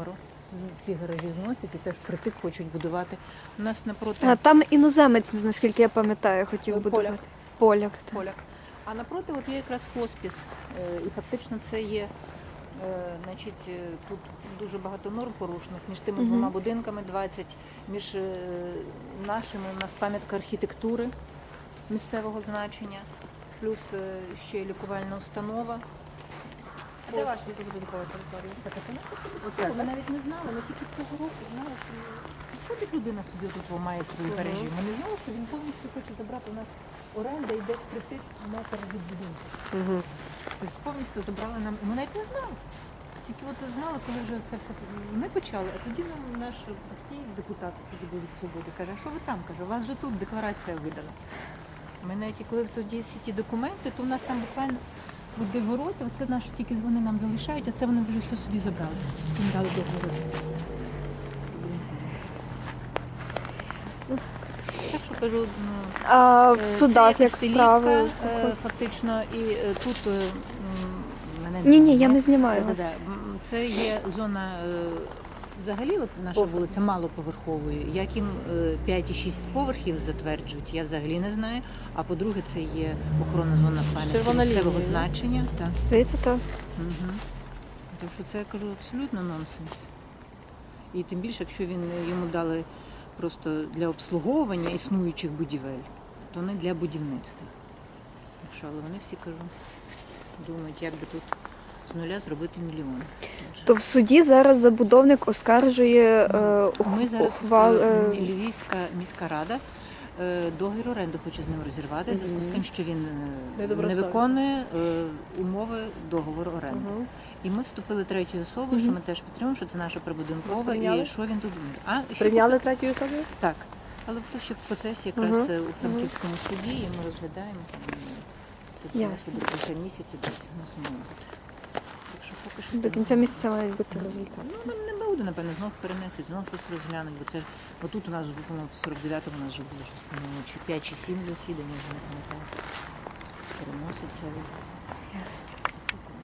номеру. Ці гаражі зносять і теж притик хочуть будувати. У нас напроти А там іноземець, наскільки я пам'ятаю, хотів Ну, будувати. поляк. Поляк. так. поляк. А напроти от є якраз хоспіс. Е, І фактично це є. е, Значить, е, тут дуже багато норм порушених між тими Мгм. двома будинками 20, між е, нашими у нас пам'ятка архітектури місцевого значення, плюс е, ще й лікувальна установа. А де ваша будинкова територія? Оце ми навіть не знали, ми тільки цього року знали, що ходить людина собі тут має свої гаражі. Ми не знали, що він повністю хоче забрати у нас оренда йде притик метр від будинку. Угу. Тобто повністю забрали нам. Ми навіть не знали. Тільки от знали, коли вже це все ми почали, а тоді нам наш Ахтій, депутат тоді був від свободи, каже, а що ви там? Каже, у вас же тут декларація видана. Ми навіть коли тоді всі ті документи, то в нас там буквально буде ворота, оце наші тільки вони нам залишають, а це вони вже все собі забрали. Їм дали договор. Так що кажу, ну, А в Е, судах це як якась справи? е, фактично, і е, тут е, м, мене Ні, ні, я не знімаю вас. да-да-да. М, Це є зона. е, Взагалі, от наша вулиця малоповерхової. Як їм е, 5 і 6 поверхів затверджують, я взагалі не знаю. А по-друге, це є охоронна зона Червона місцевого лінія, значення. Так. Здається, так. Угу. Так що це я кажу абсолютно нонсенс. І тим більше, якщо він йому дали просто для обслуговування існуючих будівель, то не для будівництва. Так що, але вони всі кажу, думають, як би тут з нуля зробити мільйон. То в суді зараз забудовник оскаржує е, Ми зараз ухвал. е, е, Львівська міська рада е, договір оренди хоче з ним розірвати, в зв'язку з тим, що він е, не виконує е, умови договору оренди. Угу. І ми вступили третьою особою, що ми теж підтримуємо, що це наша прибудинкова і що він тут буде. А ще Прийняли третю особу? так. Але то ще в процесі якраз Мгм. е, у Франківському суді, і ми розглядаємо тут Ясно. зараз до кінця місяця десь у нас має бути. Що поки що До кінця місяця мають бути результати. Ну, не, не буде, напевно, знов перенесуть, знов щось розглянуть, бо це отут у нас вже, по-моєму, 49-му у нас вже було щось, по-моєму, чи 5 чи 7 засідань, я вже не пам'ятаю. Переноситься. Ясно.